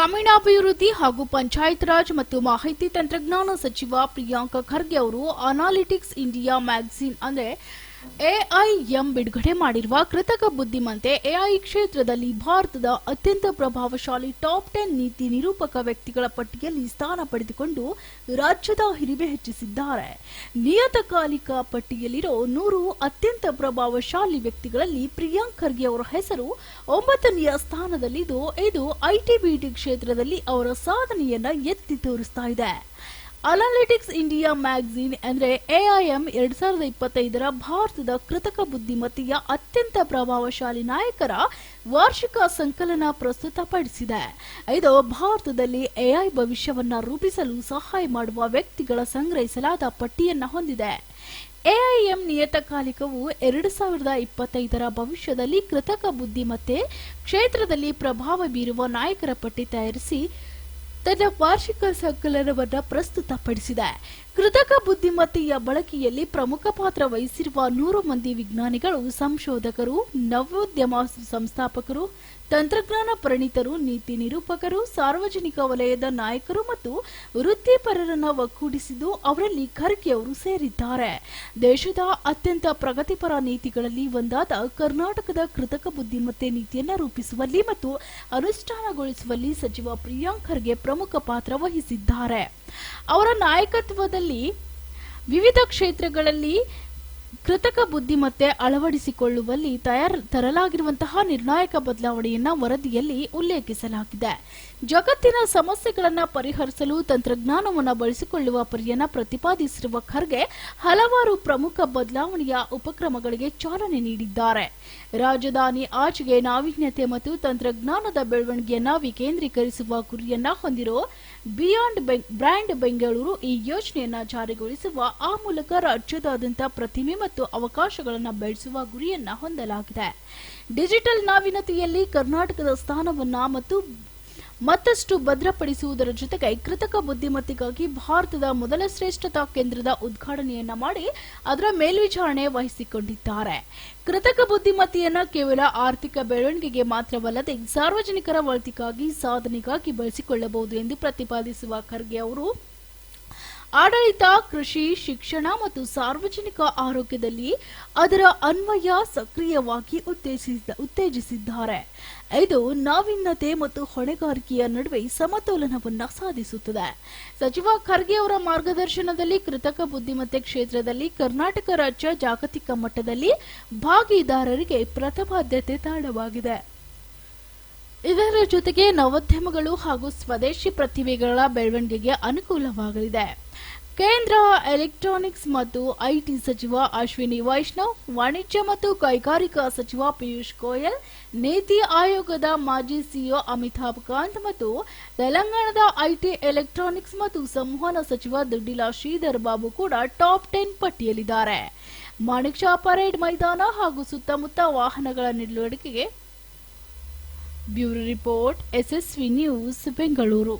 ಗ್ರಾಮೀಣಾಭಿವೃದ್ಧಿ ಹಾಗೂ ಪಂಚಾಯತ್ ರಾಜ್ ಮತ್ತು ಮಾಹಿತಿ ತಂತ್ರಜ್ಞಾನ ಸಚಿವ ಪ್ರಿಯಾಂಕ ಖರ್ಗೆ ಅವರು ಅನಾಲಿಟಿಕ್ಸ್ ಇಂಡಿಯಾ ಮ್ಯಾಗಝಿನ್ ಅಂದ್ರೆ ಎಐಎಂ ಬಿಡುಗಡೆ ಮಾಡಿರುವ ಕೃತಕ ಬುದ್ಧಿಮಂತೆ ಎಐ ಕ್ಷೇತ್ರದಲ್ಲಿ ಭಾರತದ ಅತ್ಯಂತ ಪ್ರಭಾವಶಾಲಿ ಟಾಪ್ ಟೆನ್ ನೀತಿ ನಿರೂಪಕ ವ್ಯಕ್ತಿಗಳ ಪಟ್ಟಿಯಲ್ಲಿ ಸ್ಥಾನ ಪಡೆದುಕೊಂಡು ರಾಜ್ಯದ ಹಿರಿಮೆ ಹೆಚ್ಚಿಸಿದ್ದಾರೆ. ನಿಯತಕಾಲಿಕ ಪಟ್ಟಿಯಲ್ಲಿರೋ ನೂರು ಅತ್ಯಂತ ಪ್ರಭಾವಶಾಲಿ ವ್ಯಕ್ತಿಗಳಲ್ಲಿ ಪ್ರಿಯಾಂಕ್ ಖರ್ಗೆ ಅವರ ಹೆಸರು ಒಂಬತ್ತನೆಯ ಸ್ಥಾನದಲ್ಲಿದ್ದು, ಇದು ಐಟಿ ಬಿಟಿ ಕ್ಷೇತ್ರದಲ್ಲಿ ಅವರ ಸಾಧನೆಯನ್ನ ಎತ್ತಿ ತೋರಿಸ್ತಾ ಇದೆ. ಅನಾಲಿಟಿಕ್ಸ್ ಇಂಡಿಯಾ ಮ್ಯಾಗಜೀನ್ ಅಂದ್ರೆ ಎಐಎಂ ಎರಡ್ ಸಾವಿರದ ಇಪ್ಪತ್ತೈದರ ಭಾರತದ ಕೃತಕ ಬುದ್ಧಿಮತ್ತೆಯ ಅತ್ಯಂತ ಪ್ರಭಾವಶಾಲಿ ನಾಯಕರ ವಾರ್ಷಿಕ ಸಂಕಲನ ಪ್ರಸ್ತುತಪಡಿಸಿದೆ. ಇದು ಭಾರತದಲ್ಲಿ ಎಐ ಭವಿಷ್ಯವನ್ನ ರೂಪಿಸಲು ಸಹಾಯ ಮಾಡುವ ವ್ಯಕ್ತಿಗಳ ಸಂಗ್ರಹಿಸಲಾದ ಪಟ್ಟಿಯನ್ನ ಹೊಂದಿದೆ. ಎಐಎಂ ನಿಯತಕಾಲಿಕವು ಎರಡು ಸಾವಿರದ ಇಪ್ಪತ್ತೈದರ ಭವಿಷ್ಯದಲ್ಲಿ ಕೃತಕ ಬುದ್ಧಿಮತ್ತೆ ಕ್ಷೇತ್ರದಲ್ಲಿ ಪ್ರಭಾವ ಬೀರುವ ನಾಯಕರ ಪಟ್ಟಿ ತಯಾರಿಸಿ ತನ್ನ ವಾರ್ಷಿಕ ಸಂಕಲನವನ್ನ ಪ್ರಸ್ತುತಪಡಿಸಿದೆ. ಕೃತಕ ಬುದ್ಧಿಮತ್ತೆಯ ಬಳಕೆಯಲ್ಲಿ ಪ್ರಮುಖ ಪಾತ್ರ ವಹಿಸಿರುವ ನೂರು ಮಂದಿ ವಿಜ್ಞಾನಿಗಳು, ಸಂಶೋಧಕರು, ನವೋದ್ಯಮ ಸಂಸ್ಥಾಪಕರು ತಂತ್ರಜ್ಞಾನ ಪರಿಣಿತರು, ನೀತಿ ನಿರೂಪಕರು, ಸಾರ್ವಜನಿಕ ವಲಯದ ನಾಯಕರು ಮತ್ತು ವೃತ್ತಿಪರರನ್ನು ಒಗ್ಗೂಡಿಸಿದ್ದು ಅವರಲ್ಲಿ ಖರ್ಗೆ ಅವರು ಸೇರಿದ್ದಾರೆ. ದೇಶದ ಅತ್ಯಂತ ಪ್ರಗತಿಪರ ನೀತಿಗಳಲ್ಲಿ ಒಂದಾದ ಕರ್ನಾಟಕದ ಕೃತಕ ಬುದ್ಧಿಮತ್ತೆ ನೀತಿಯನ್ನು ರೂಪಿಸುವಲ್ಲಿ ಮತ್ತು ಅನುಷ್ಠಾನಗೊಳಿಸುವಲ್ಲಿ ಸಚಿವ ಪ್ರಿಯಾಂಕ್ ಖರ್ಗೆ ಪ್ರಮುಖ ಪಾತ್ರ ವಹಿಸಿದ್ದಾರೆ. ಅವರ ನಾಯಕತ್ವದಲ್ಲಿ ವಿವಿಧ ಕ್ಷೇತ್ರಗಳಲ್ಲಿ ಕೃತಕ ಬುದ್ಧಿಮತ್ತೆ ಅಳವಡಿಸಿಕೊಳ್ಳುವಲ್ಲಿ ತಯಾರ ತರಲಾಗಿರುವಂತಹ ನಿರ್ಣಾಯಕ ಬದಲಾವಣೆಯನ್ನ ವರದಿಯಲ್ಲಿ ಉಲ್ಲೇಖಿಸಲಾಗಿದೆ. ಜಗತ್ತಿನ ಸಮಸ್ಯೆಗಳನ್ನು ಪರಿಹರಿಸಲು ತಂತ್ರಜ್ಞಾನವನ್ನು ಬಳಸಿಕೊಳ್ಳುವ ಪರಿಯನ್ನ ಪ್ರತಿಪಾದಿಸಿರುವ ಖರ್ಗೆ ಹಲವಾರು ಪ್ರಮುಖ ಬದಲಾವಣೆಯ ಉಪಕ್ರಮಗಳಿಗೆ ಚಾಲನೆ ನೀಡಿದ್ದಾರೆ. ರಾಜಧಾನಿ ಆಚೆಗೆ ನಾವೀನ್ಯತೆ ಮತ್ತು ತಂತ್ರಜ್ಞಾನದ ಬೆಳವಣಿಗೆಯನ್ನ ವಿಕೇಂದ್ರೀಕರಿಸುವ ಗುರಿಯನ್ನ ಹೊಂದಿರೋ ಬಿಯಾಂಡ್ ಬ್ರ್ಯಾಂಡ್ ಬೆಂಗಳೂರು ಈ ಯೋಜನೆಯನ್ನ ಜಾರಿಗೊಳಿಸುವ ಆ ಮೂಲಕ ರಾಜ್ಯದಾದ್ಯಂತ ಪ್ರತಿಮೆ ಮತ್ತು ಅವಕಾಶಗಳನ್ನು ಬೆಳೆಸುವ ಗುರಿಯನ್ನ ಹೊಂದಲಾಗಿದೆ. ಡಿಜಿಟಲ್ ನಾವೀನ್ಯತೆಯಲ್ಲಿ ಕರ್ನಾಟಕದ ಸ್ಥಾನವನ್ನ ಮತ್ತು ಮತ್ತಷ್ಟು ಭದ್ರಪಡಿಸುವುದರ ಜೊತೆಗೆ ಕೃತಕ ಬುದ್ಧಿಮತ್ತೆಗಾಗಿ ಭಾರತದ ಮೊದಲ ಶ್ರೇಷ್ಠತಾ ಕೇಂದ್ರದ ಉದ್ಘಾಟನೆಯನ್ನ ಮಾಡಿ ಅದರ ಮೇಲ್ವಿಚಾರಣೆ ವಹಿಸಿಕೊಂಡಿದ್ದಾರೆ. ಕೃತಕ ಬುದ್ಧಿಮತ್ತೆಯನ್ನ ಕೇವಲ ಆರ್ಥಿಕ ಬೆಳವಣಿಗೆಗೆ ಮಾತ್ರವಲ್ಲದೆ ಸಾರ್ವಜನಿಕರ ಒಳಿತಿಗಾಗಿ ಸಾಧನೆಗಾಗಿ ಬಳಸಿಕೊಳ್ಳಬಹುದು ಎಂದು ಪ್ರತಿಪಾದಿಸುವ ಖರ್ಗೆ ಅವರು ಆಡಳಿತ, ಕೃಷಿ, ಶಿಕ್ಷಣ ಮತ್ತು ಸಾರ್ವಜನಿಕ ಆರೋಗ್ಯದಲ್ಲಿ ಅದರ ಅನ್ವಯ ಸಕ್ರಿಯವಾಗಿ ಉತ್ತೇಜಿಸಿದ- ಉತ್ತೇಜಿಸಿದ್ದಾರೆ. ಇದು ನಾವೀನ್ಯತೆ ಮತ್ತು ಹೊಣೆಗಾರಿಕೆಯ ನಡುವೆ ಸಮತೋಲನವನ್ನು ಸಾಧಿಸುತ್ತದೆ. ಸಚಿವ ಖರ್ಗೆ ಅವರ ಮಾರ್ಗದರ್ಶನದಲ್ಲಿ ಕೃತಕ ಬುದ್ಧಿಮತ್ತೆ ಕ್ಷೇತ್ರದಲ್ಲಿ ಕರ್ನಾಟಕ ರಾಜ್ಯ ಜಾಗತಿಕ ಮಟ್ಟದಲ್ಲಿ ಭಾಗಿದಾರರಿಗೆ ಪ್ರಥಮಾದ್ಯತೆ ತಾಣವಾಗಿದೆ. ಇದರ ಜೊತೆಗೆ ನವೋದ್ಯಮಗಳು ಹಾಗೂ ಸ್ವದೇಶಿ ಪ್ರತಿಭೆಗಳ ಬೆಳವಣಿಗೆಗೆ ಅನುಕೂಲವಾಗಲಿದೆ. ಕೇಂದ್ರ ಎಲೆಕ್ಟ್ರಾನಿಕ್ಸ್ ಮತ್ತು ಐಟಿ ಸಚಿವ ಅಶ್ವಿನಿ ವೈಷ್ಣವ್, ವಾಣಿಜ್ಯ ಮತ್ತು ಕೈಗಾರಿಕಾ ಸಚಿವ ಪಿಯೂಷ್ ಗೋಯಲ್, ನೀತಿ ಆಯೋಗದ ಮಾಜಿ ಸಿಇಒ ಅಮಿತಾಬ್ ಕಾಂತ್ ಮತ್ತು ತೆಲಂಗಾಣದ ಐಟಿ ಎಲೆಕ್ಟ್ರಾನಿಕ್ಸ್ ಮತ್ತು ಸಂವಹನ ಸಚಿವ ದುಡ್ಡಿಲಾ ಶ್ರೀಧರ್ ಬಾಬು ಕೂಡ ಟಾಪ್ ಟೆನ್ ಪಟ್ಟಿಯಲ್ಲಿದ್ದಾರೆ. ಮಾಣಿಕ್ ಶಾ ಪರೇಡ್ ಮೈದಾನ ಹಾಗೂ ಸುತ್ತಮುತ್ತ ವಾಹನಗಳ ನಿಲುವಡಿಕೆಗೆ bureau report, SSV news, Bengaluru.